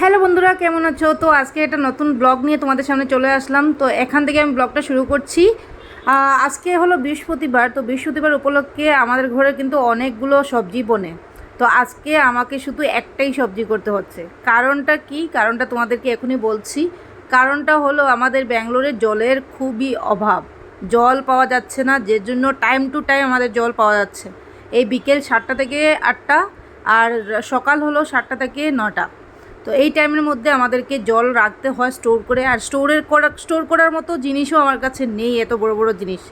Hello বন্ধুরা, কেমন আছো? তো আজকে একটা নতুন ব্লগ নিয়ে তোমাদের সামনে চলে আসলাম। তো এখান থেকে আমি ব্লগটা শুরু করছি। আজকে হলো বৃহস্পতিবার। তো বৃহস্পতিবার উপলক্ষে আমাদের ঘরে কিন্তু অনেকগুলো সবজি বনে। তো আজকে আমাকে শুধু একটাই সবজি করতে হচ্ছে। কারণটা কি? কারণটা তোমাদেরকে এখনই বলছি। কারণটা হলো আমাদের ব্যাঙ্গালোরে জলের খুবই অভাব। জল পাওয়া যাচ্ছে না, যে জন্য টাইম টু টাইম আমাদের জল পাওয়া যাচ্ছে। এই বিকেল সাতটা থেকে আটটা, আর সকাল হলো সাতটা থেকে নটা। তো এই টাইমের মধ্যে আমাদেরকে জল রাখতে হয় স্টোর করে। আর স্টোরের করা স্টোর করার মতো জিনিসও আমার কাছে নেই, এত বড় বড় জিনিস।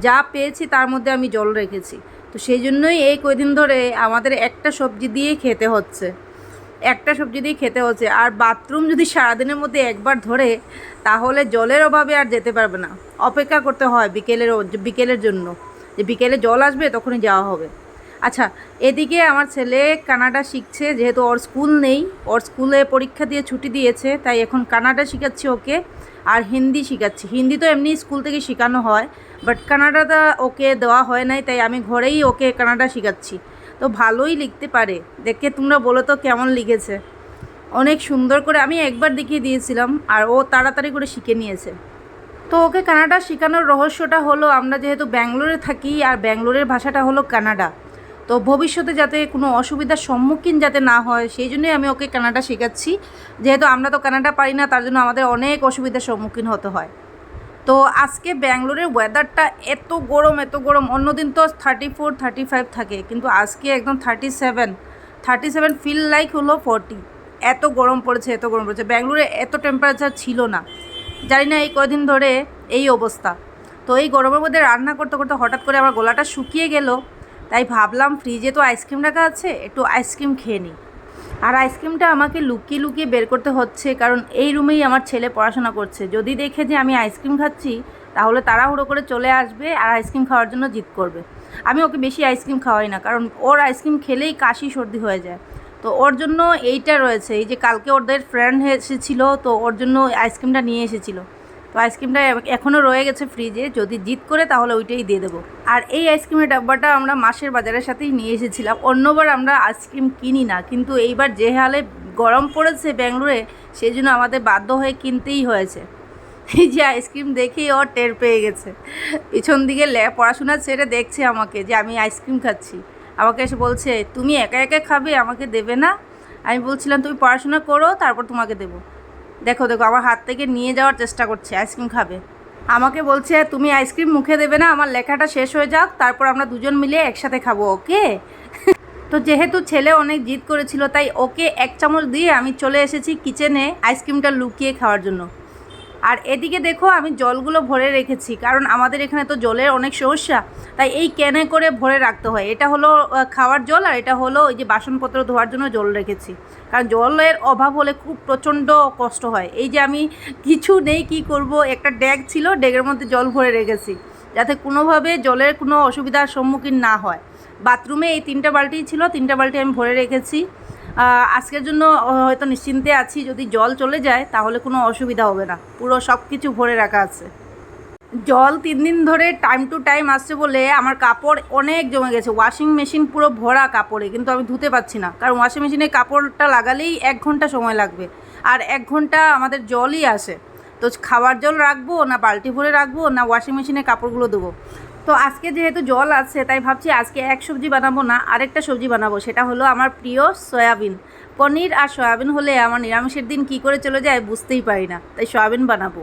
যা পেয়েছি তার মধ্যে আমি জল রেখেছি। তো সেই জন্যই এই কয়দিন ধরে আমাদের একটা সবজি দিয়ে খেতে হচ্ছে। একটা সবজি দিয়ে খেতে হচ্ছে। আর বাথরুম যদি সারাদিনের মধ্যে একবার ধরে, তাহলে জলের অভাবে আর যেতে পারবে না। অপেক্ষা করতে হয় বিকেলের বিকেলের জন্য। যে বিকেলে জল আসবে তখনই যাওয়া হবে। আচ্ছা এদিকে আমার ছেলে কানাডা শিখছে, যেহেতু ওর স্কুল নেই। ওর স্কুলে পরীক্ষা দিয়ে ছুটি দিয়েছে, তাই এখন কানাডা শেখাচ্ছি ওকে আর হিন্দি শেখাচ্ছি। হিন্দি তো এমনি স্কুল থেকে শেখানো হয় বাট কানাডাটা ওকে দেওয়া হয় নাই, তাই আমি ঘরেই ওকে কানাডা শেখাচ্ছি। তো ভালোই লিখতে পারে। দেখে তোমরা বলো তো কেমন লিখেছে। অনেক সুন্দর করে আমি একবার দেখিয়ে দিয়েছিলাম আর ও তাড়াতাড়ি করে শিখে নিয়েছে। তো ওকে কানাডা শেখানোর রহস্যটা হলো, আমরা যেহেতু ব্যাঙ্গালোরে থাকি আর ব্যাঙ্গালোরের ভাষাটা হলো কানাডা তো ভবিষ্যতে যাতে কোনো অসুবিধার সম্মুখীন যাতে না হয়, সেই জন্যই আমি ওকে কানাডা শেখাচ্ছি। যেহেতু আমরা তো কানাডা পারি না, তার জন্য আমাদের অনেক অসুবিধার সম্মুখীন হতে হয়। তো আজকে ব্যাঙ্গালোরের ওয়েদারটা এত গরম এত গরম। অন্যদিন তো থার্টি ফোর থার্টি ফাইভ থাকে, কিন্তু আজকে একদম thirty seven thirty seven feel like হলো ফর্টি এত গরম পড়েছে, এত গরম পড়েছে। ব্যাঙ্গালোরে এত টেম্পারেচার ছিল না। জানি না এই কদিন ধরে এই অবস্থা। তো এই গরমের মধ্যে রান্না করতে করতে হঠাৎ করে আমার গলাটা শুকিয়ে গেল। তাই ভাবলাম ফ্রিজে তো আইসক্রিম রাখা আছে, একটু আইসক্রিম খেয়ে নিই। আর আইসক্রিমটা আমাকে লুকিয়ে লুকিয়ে বের করতে হচ্ছে, কারণ এই রুমেই আমার ছেলে পড়াশোনা করছে। যদি দেখে যে আমি আইসক্রিম খাচ্ছি, তাহলে তাড়াহুড়ো করে চলে আসবে আর আইসক্রিম খাওয়ার জন্য জিদ করবে। আমি ওকে বেশি আইসক্রিম খাওয়াই না, কারণ ওর আইসক্রিম খেলেই কাশি সর্দি হয়ে যায়। তো ওর জন্য এইটা রয়েছে, এই যে কালকে ওদের ফ্রেন্ড এসেছিল, তো ওর জন্য আইসক্রিমটা নিয়ে এসেছিল। তো আইসক্রিমটা এখনও রয়ে গেছে ফ্রিজে, যদি জিত করে তাহলে ওইটাই দিয়ে দেবো। আর এই আইসক্রিমের ডাব্বাটা আমরা মাসের বাজারের সাথেই নিয়ে এসেছিলাম। অন্যবার আমরা আইসক্রিম কিনি না, কিন্তু এইবার যে হালে গরম পড়েছে ব্যাঙ্গালোরে সেই জন্য আমাদের বাধ্য হয়ে কিনতেই হয়েছে। এই যে আইসক্রিম দেখেই ওর টের পেয়ে গেছে। পিছন দিকে পড়াশোনা ছেড়ে দেখছে আমাকে যে আমি আইসক্রিম খাচ্ছি। আমাকে এসে বলছে, তুমি একা একা খাবে, আমাকে দেবে না? আমি বলছিলাম, তুমি পড়াশোনা করো, তারপর তোমাকে দেবো। দেখো দেখো, আমার হাত থেকে নিয়ে যাওয়ার চেষ্টা করছে, আইসক্রিম খাবে। আমাকে বলছে, তুমি আইসক্রিম মুখে দেবে না, আমার লেখাটা শেষ হয়ে যাক, তারপর আমরা দুজন মিলে একসাথে খাব, ওকে? তো যেহেতু ছেলে অনেক জিদ করেছিল, তাই ওকে এক চামচ দিয়ে আমি চলে এসেছি কিচেনে আইসক্রিমটা লুকিয়ে খাওয়ার জন্য। আর এদিকে দেখো, আমি জলগুলো ভরে রেখেছি, কারণ আমাদের এখানে তো জলের অনেক সমস্যা, তাই এই ক্যানে করে ভরে রাখতে হয়। এটা হলো খাওয়ার জল, আর এটা হলো ওই যে বাসনপত্র ধোয়ার জন্য জল রেখেছি। কারণ জলের অভাব হলে খুব প্রচণ্ড কষ্ট হয়। এই যে আমি কিছু নেই, কি করব? একটা ড্যাগ ছিল ড্যাগের মধ্যে জল ভরে রেখেছি, যাতে কোনোভাবে জলের কোনো অসুবিধার সম্মুখীন না হয়। বাথরুমে এই তিনটা বালতি ছিল, তিনটা বালতি আমি ভরে রেখেছি। আজকের জন্য হয়তো নিশ্চিন্তে আছি। যদি জল চলে যায়, তাহলে কোনো অসুবিধা হবে না। পুরো সব কিছু ভরে রাখা আছে। জল তিন দিন ধরে টাইম টু টাইম আসছে বলে আমার কাপড় অনেক জমে গেছে। ওয়াশিং মেশিন পুরো ভরা কাপড়ে, কিন্তু আমি ধুতে পারছি না। কারণ ওয়াশিং মেশিনে কাপড়টা লাগালেই এক ঘণ্টা সময় লাগবে। আর এক ঘণ্টা আমাদের জলই আসে। তো খাবার জল রাখব, না বালতি ভরে রাখব, না ওয়াশিং মেশিনে কাপড়গুলো দেবো। তো আজকে যেহেতু জল আছে, তাই ভাবছি আজকে এক সবজি বানাবো না, আরেকটা সবজি বানাবো। সেটা হলো আমার প্রিয় সয়াবিন। পনির আর সয়াবিন হলে আমার নিরামিষের দিন কি করে চলে যায় বুঝতেই পারি না, তাই সয়াবিন বানাবো।